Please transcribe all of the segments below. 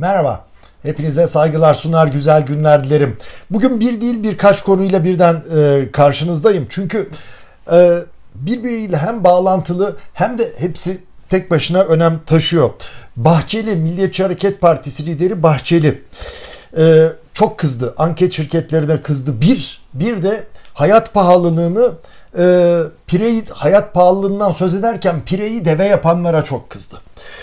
Merhaba. Hepinize saygılar sunar, güzel günler dilerim. Bugün bir değil birkaç konuyla birden e, karşınızdayım. Çünkü e, birbiriyle hem bağlantılı hem de hepsi tek başına önem taşıyor. Bahçeli, Milliyetçi Hareket Partisi lideri Bahçeli e, çok kızdı. Anket şirketlerine kızdı. Bir, bir de hayat pahalılığını e, pireyi hayat pahalılığından söz ederken pireyi deve yapanlara çok kızdı.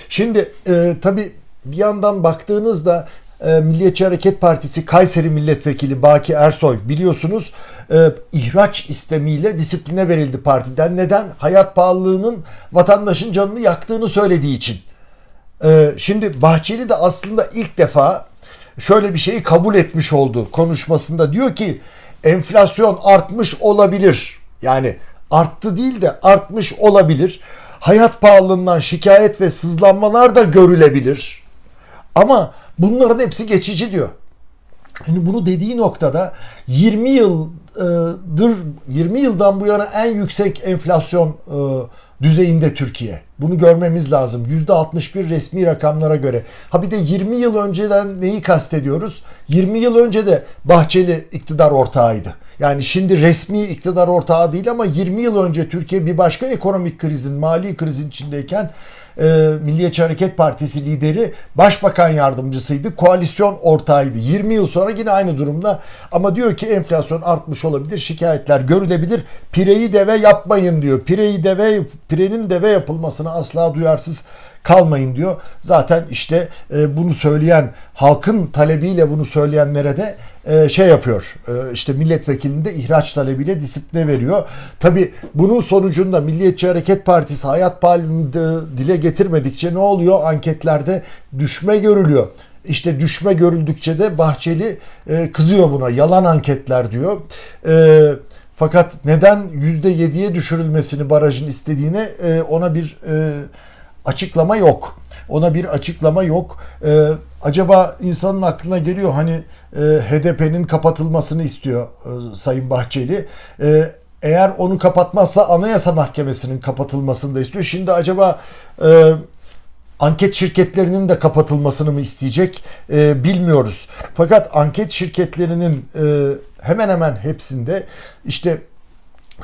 Şimdi e, tabi bir yandan baktığınızda e, Milliyetçi Hareket Partisi Kayseri Milletvekili Baki Ersoy biliyorsunuz e, ihraç istemiyle disipline verildi partiden. Neden? Hayat pahalılığının vatandaşın canını yaktığını söylediği için. E, şimdi Bahçeli de aslında ilk defa şöyle bir şeyi kabul etmiş oldu konuşmasında. Diyor ki enflasyon artmış olabilir. Yani arttı değil de artmış olabilir. Hayat pahalılığından şikayet ve sızlanmalar da görülebilir. Ama bunların hepsi geçici diyor. Yani bunu dediği noktada 20 yıldır 20 yıldan bu yana en yüksek enflasyon e, düzeyinde Türkiye. Bunu görmemiz lazım. %61 resmi rakamlara göre. Ha bir de 20 yıl önceden neyi kastediyoruz? 20 yıl önce de Bahçeli iktidar ortağıydı. Yani şimdi resmi iktidar ortağı değil ama 20 yıl önce Türkiye bir başka ekonomik krizin, mali krizin içindeyken e, Milliyetçi Hareket Partisi lideri başbakan yardımcısıydı. Koalisyon ortağıydı. 20 yıl sonra yine aynı durumda ama diyor ki enflasyon artmış olabilir. Şikayetler görülebilir. Pireyi deve yapmayın diyor. Pireyi deve pirenin deve yapılmasına asla duyarsız kalmayın diyor. Zaten işte e, bunu söyleyen halkın talebiyle bunu söyleyenlere de e, şey yapıyor. E, işte milletvekilinde ihraç talebiyle disipline veriyor. Tabi bunun sonucunda Milliyetçi Hareket Partisi hayat pahalılığını dile getirmedikçe ne oluyor? Anketlerde düşme görülüyor. İşte düşme görüldükçe de Bahçeli e, kızıyor buna. Yalan anketler diyor. Fakat neden %7'ye düşürülmesini barajın istediğine ona bir açıklama yok. Ona bir açıklama yok. Ee, acaba insanın aklına geliyor hani e, HDP'nin kapatılmasını istiyor e, Sayın Bahçeli. E, eğer onu kapatmazsa Anayasa Mahkemesi'nin kapatılmasını da istiyor. Şimdi acaba e, anket şirketlerinin de kapatılmasını mı isteyecek e, bilmiyoruz. Fakat anket şirketlerinin e, hemen hemen hepsinde işte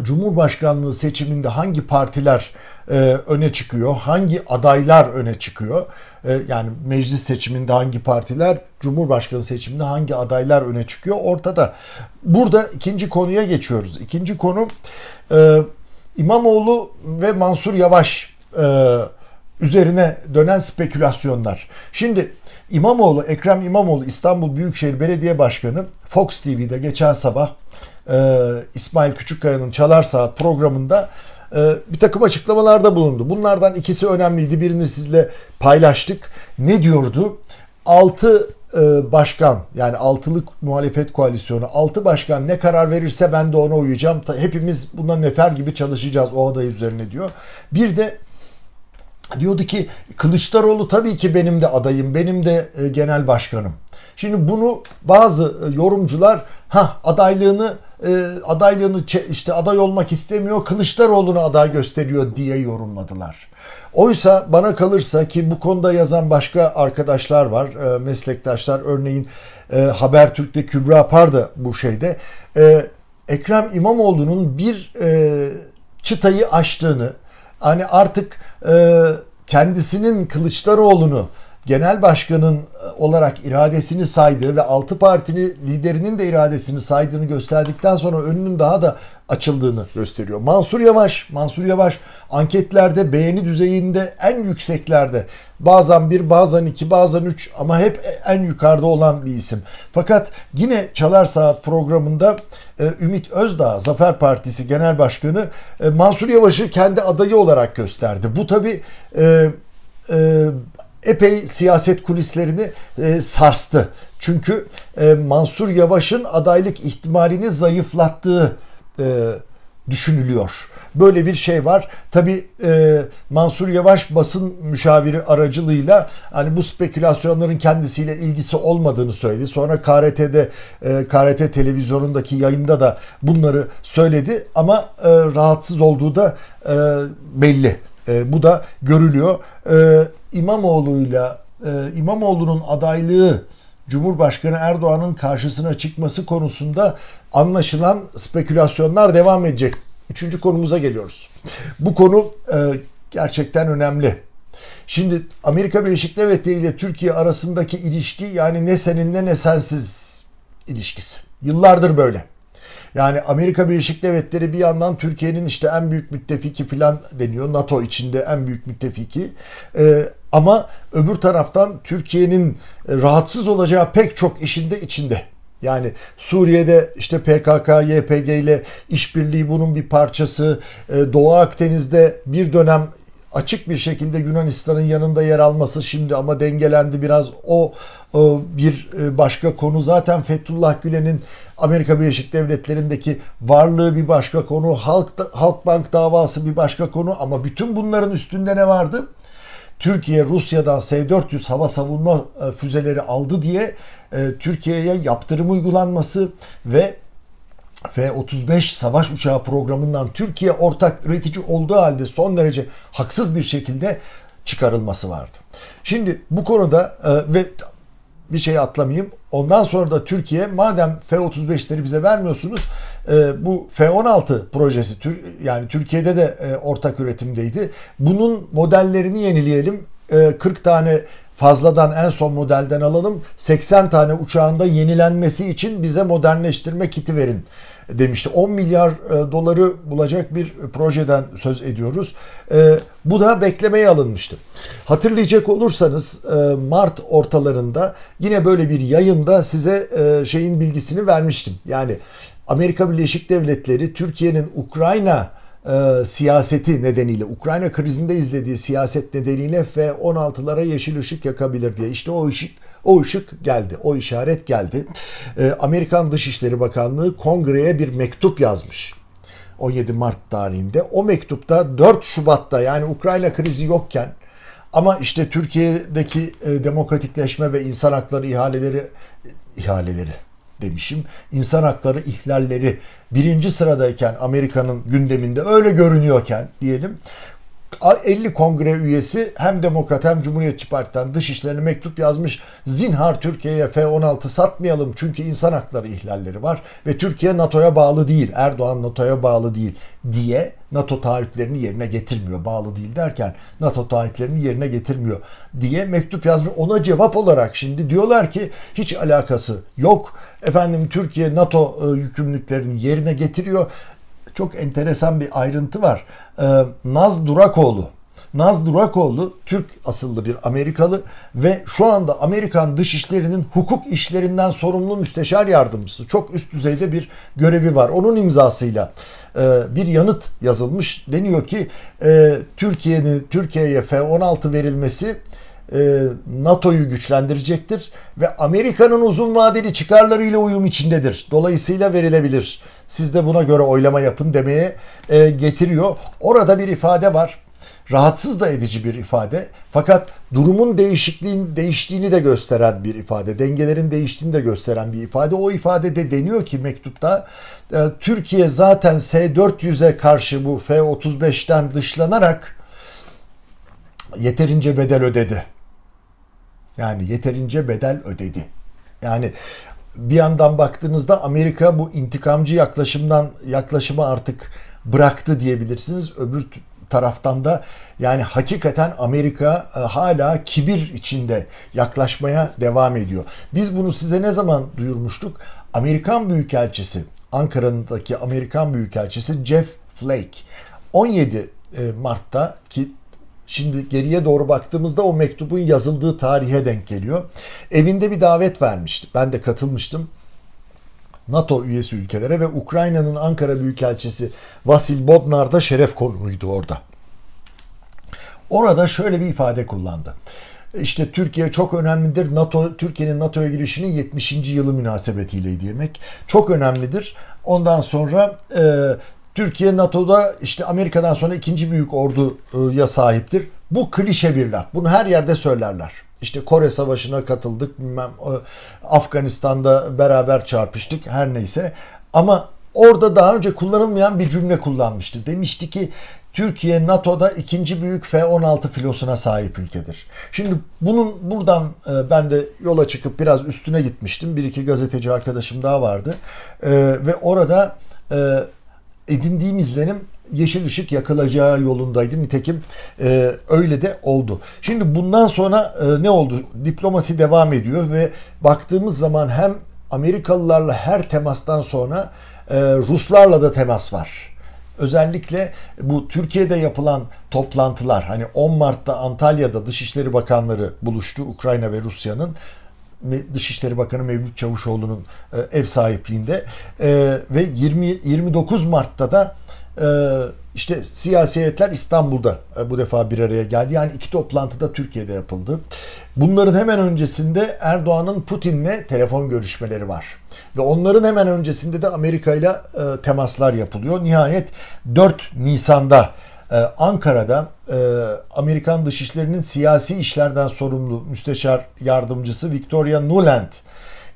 Cumhurbaşkanlığı seçiminde hangi partiler e, öne çıkıyor, hangi adaylar öne çıkıyor, e, yani meclis seçiminde hangi partiler, Cumhurbaşkanı seçiminde hangi adaylar öne çıkıyor ortada. Burada ikinci konuya geçiyoruz. İkinci konu e, İmamoğlu ve Mansur Yavaş üzerine dönen spekülasyonlar. Şimdi İmamoğlu, Ekrem İmamoğlu İstanbul Büyükşehir Belediye Başkanı Fox TV'de geçen sabah İsmail Küçükkaya'nın Çalar Saat programında bir takım açıklamalarda bulundu. Bunlardan ikisi önemliydi. Birini sizle paylaştık. Ne diyordu? 6 e, başkan yani altılık muhalefet koalisyonu 6 başkan ne karar verirse ben de ona uyacağım. Hepimiz bundan nefer gibi çalışacağız o aday üzerine diyor. Bir de diyordu ki Kılıçdaroğlu tabii ki benim de adayım, benim de e, genel başkanım. Şimdi bunu bazı e, yorumcular ha adaylığını e, adaylığını işte aday olmak istemiyor, Kılıçdaroğlu'nu aday gösteriyor diye yorumladılar. Oysa bana kalırsa ki bu konuda yazan başka arkadaşlar var, e, meslektaşlar. Örneğin e, Habertürk'te Kübra Par da bu şeyde. E, Ekrem İmamoğlu'nun bir e, çıtayı aştığını, hani artık e, kendisinin Kılıçdaroğlu'nu genel başkanın olarak iradesini saydığı ve altı partinin liderinin de iradesini saydığını gösterdikten sonra önünün daha da açıldığını gösteriyor. Mansur Yavaş, Mansur Yavaş anketlerde beğeni düzeyinde en yükseklerde. Bazen bir, bazen iki, bazen üç ama hep en yukarıda olan bir isim. Fakat yine Çalar Saat programında e, Ümit Özdağ, Zafer Partisi Genel Başkanı e, Mansur Yavaş'ı kendi adayı olarak gösterdi. Bu tabi e, e, epey siyaset kulislerini e, sarstı. Çünkü e, Mansur Yavaş'ın adaylık ihtimalini zayıflattığı e, düşünülüyor. Böyle bir şey var. Tabi e, Mansur Yavaş basın müşaviri aracılığıyla hani bu spekülasyonların kendisiyle ilgisi olmadığını söyledi. Sonra KRT'de e, KRT televizyonundaki yayında da bunları söyledi ama e, rahatsız olduğu da e, belli. E, bu da görülüyor. E, İmamoğlu'yla e, İmamoğlu'nun adaylığı Cumhurbaşkanı Erdoğan'ın karşısına çıkması konusunda anlaşılan spekülasyonlar devam edecek. Üçüncü konumuza geliyoruz. Bu konu e, gerçekten önemli. Şimdi Amerika Birleşik Devletleri ile Türkiye arasındaki ilişki yani ne seninle ne sensiz ilişkisi. Yıllardır böyle. Yani Amerika Birleşik Devletleri bir yandan Türkiye'nin işte en büyük müttefiki filan deniyor. NATO içinde en büyük müttefiki. Ee, ama öbür taraftan Türkiye'nin rahatsız olacağı pek çok işinde içinde. Yani Suriye'de işte PKK, YPG ile işbirliği bunun bir parçası. Ee, Doğu Akdeniz'de bir dönem açık bir şekilde Yunanistan'ın yanında yer alması şimdi ama dengelendi biraz. O, o bir e, başka konu. Zaten Fethullah Gülen'in Amerika Birleşik Devletleri'ndeki varlığı bir başka konu Halk Halkbank davası bir başka konu. Ama bütün bunların üstünde ne vardı? Türkiye Rusya'dan S-400 hava savunma e, füzeleri aldı diye e, Türkiye'ye yaptırım uygulanması ve F-35 savaş uçağı programından Türkiye ortak üretici olduğu halde son derece haksız bir şekilde çıkarılması vardı. Şimdi bu konuda e, ve bir şey atlamayayım. Ondan sonra da Türkiye madem F-35'leri bize vermiyorsunuz e, bu F-16 projesi yani Türkiye'de de e, ortak üretimdeydi. Bunun modellerini yenileyelim. 40 tane fazladan en son modelden alalım. 80 tane uçağında yenilenmesi için bize modernleştirme kiti verin demişti. 10 milyar e, doları bulacak bir projeden söz ediyoruz. E, bu da beklemeye alınmıştı. Hatırlayacak olursanız e, Mart ortalarında yine böyle bir yayında size şeyin bilgisini vermiştim. Yani Amerika Birleşik Devletleri Türkiye'nin Ukrayna e, siyaseti nedeniyle Ukrayna krizinde izlediği siyaset nedeniyle F-16'lara yeşil ışık yakabilir diye. İşte o ışık o ışık geldi. O işaret geldi. E, Amerikan Dışişleri Bakanlığı kongreye bir mektup yazmış. 17 Mart tarihinde. O mektupta 4 Şubat'ta yani Ukrayna krizi yokken ama işte Türkiye'deki e, demokratikleşme ve insan hakları ihaleleri ihaleleri demişim. İnsan hakları ihlalleri birinci sıradayken Amerika'nın gündeminde öyle görünüyorken diyelim 50 kongre üyesi hem Demokrat hem Cumhuriyetçi Parti'den dışişlerine mektup yazmış. Zinhar Türkiye'ye F-16 satmayalım çünkü insan hakları ihlalleri var ve Türkiye NATO'ya bağlı değil. Erdoğan NATO'ya bağlı değil diye NATO taahhütlerini yerine getirmiyor. Bağlı değil derken NATO taahhütlerini yerine getirmiyor diye mektup yazmış. Ona cevap olarak şimdi diyorlar ki hiç alakası yok. Efendim Türkiye NATO e, yükümlülüklerini yerine getiriyor. Çok enteresan bir ayrıntı var. Ee, Naz Durakoğlu Naz Durakoğlu Türk asıllı bir Amerikalı ve şu anda Amerikan Dışişleri'nin hukuk işlerinden sorumlu müsteşar yardımcısı. Çok üst düzeyde bir görevi var. Onun imzasıyla e, bir yanıt yazılmış. Deniyor ki e, Türkiye'nin Türkiye'ye F-16 verilmesi e, NATO'yu güçlendirecektir ve Amerika'nın uzun vadeli çıkarlarıyla uyum içindedir. Dolayısıyla verilebilir. Siz de buna göre oylama yapın demeye e, getiriyor. Orada bir ifade var. Rahatsız da edici bir ifade. Fakat durumun değişikliğin değiştiğini de gösteren bir ifade. Dengelerin değiştiğini de gösteren bir ifade. O ifadede deniyor ki mektupta e, Türkiye zaten S-400'e karşı bu F-35'ten dışlanarak yeterince bedel ödedi. Yani yeterince bedel ödedi. Yani bir yandan baktığınızda Amerika bu intikamcı yaklaşımdan yaklaşımı artık bıraktı diyebilirsiniz. Öbür taraftan da yani hakikaten Amerika e, hala kibir içinde yaklaşmaya devam ediyor. Biz bunu size ne zaman duyurmuştuk? Amerikan Büyükelçisi, Ankara'daki Amerikan Büyükelçisi Jeff Flake 17 e, Mart'ta ki Şimdi geriye doğru baktığımızda o mektubun yazıldığı tarihe denk geliyor. Evinde bir davet vermişti. Ben de katılmıştım. NATO üyesi ülkelere ve Ukrayna'nın Ankara Büyükelçisi Vasil Bodnar da şeref konumuydu orada. Orada şöyle bir ifade kullandı. İşte Türkiye çok önemlidir. NATO Türkiye'nin NATO'ya girişinin 70. yılı münasebetiyle demek. Çok önemlidir. Ondan sonra e, Türkiye NATO'da işte Amerika'dan sonra ikinci büyük orduya sahiptir. Bu klişe bir laf. Bunu her yerde söylerler. İşte Kore Savaşı'na katıldık, bilmem Afganistan'da beraber çarpıştık her neyse. Ama orada daha önce kullanılmayan bir cümle kullanmıştı. Demişti ki Türkiye NATO'da ikinci büyük F-16 filosuna sahip ülkedir. Şimdi bunun buradan e, ben de yola çıkıp biraz üstüne gitmiştim. Bir iki gazeteci arkadaşım daha vardı. E, ve orada e, edindiğim izlenim yeşil ışık yakılacağı yolundaydı. Nitekim e, öyle de oldu. Şimdi bundan sonra e, ne oldu? Diplomasi devam ediyor ve baktığımız zaman hem Amerikalılarla her temastan sonra e, Ruslarla da temas var. Özellikle bu Türkiye'de yapılan toplantılar hani 10 Mart'ta Antalya'da Dışişleri Bakanları buluştu Ukrayna ve Rusya'nın Dışişleri Bakanı Mevlüt Çavuşoğlu'nun e, ev sahipliğinde E, ve 20 29 Mart'ta da e, işte siyasi heyetler İstanbul'da bu defa bir araya geldi. Yani iki toplantı da Türkiye'de yapıldı. Bunların hemen öncesinde Erdoğan'ın Putin'le telefon görüşmeleri var. Ve onların hemen öncesinde de Amerika ile temaslar yapılıyor. Nihayet 4 Nisan'da Ankara'da e, Amerikan Dışişleri'nin siyasi işlerden sorumlu müsteşar yardımcısı Victoria Nuland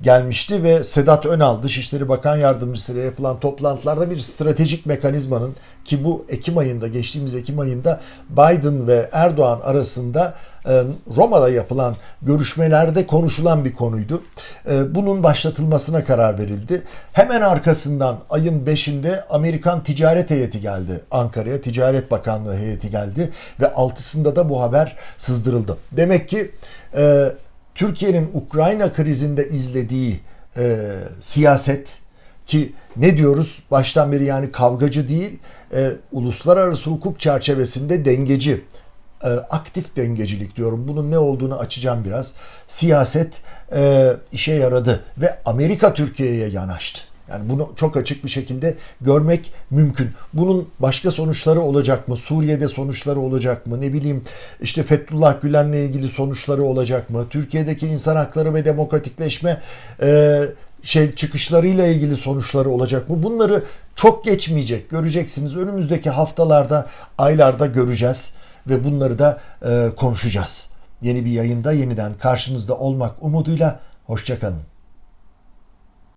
gelmişti ve Sedat Önal Dışişleri Bakan Yardımcısı ile yapılan toplantılarda bir stratejik mekanizmanın ki bu Ekim ayında geçtiğimiz Ekim ayında Biden ve Erdoğan arasında e, Roma'da yapılan görüşmelerde konuşulan bir konuydu. E, Bunun başlatılmasına karar verildi. Hemen arkasından ayın 5'inde Amerikan ticaret heyeti geldi Ankara'ya. Ticaret Bakanlığı heyeti geldi ve 6'sında da bu haber sızdırıldı. Demek ki e, Türkiye'nin Ukrayna krizinde izlediği e, siyaset ki ne diyoruz baştan beri yani kavgacı değil e, uluslararası hukuk çerçevesinde dengeci e, aktif dengecilik diyorum. Bunun ne olduğunu açacağım biraz. Siyaset e, işe yaradı ve Amerika Türkiye'ye yanaştı. Yani bunu çok açık bir şekilde görmek mümkün. Bunun başka sonuçları olacak mı? Suriye'de sonuçları olacak mı? Ne bileyim işte Fethullah Gülen'le ilgili sonuçları olacak mı? Türkiye'deki insan hakları ve demokratikleşme e, şey çıkışlarıyla ilgili sonuçları olacak mı? Bunları çok geçmeyecek. Göreceksiniz. Önümüzdeki haftalarda, aylarda göreceğiz ve bunları da e, konuşacağız. Yeni bir yayında yeniden karşınızda olmak umuduyla hoşçakalın.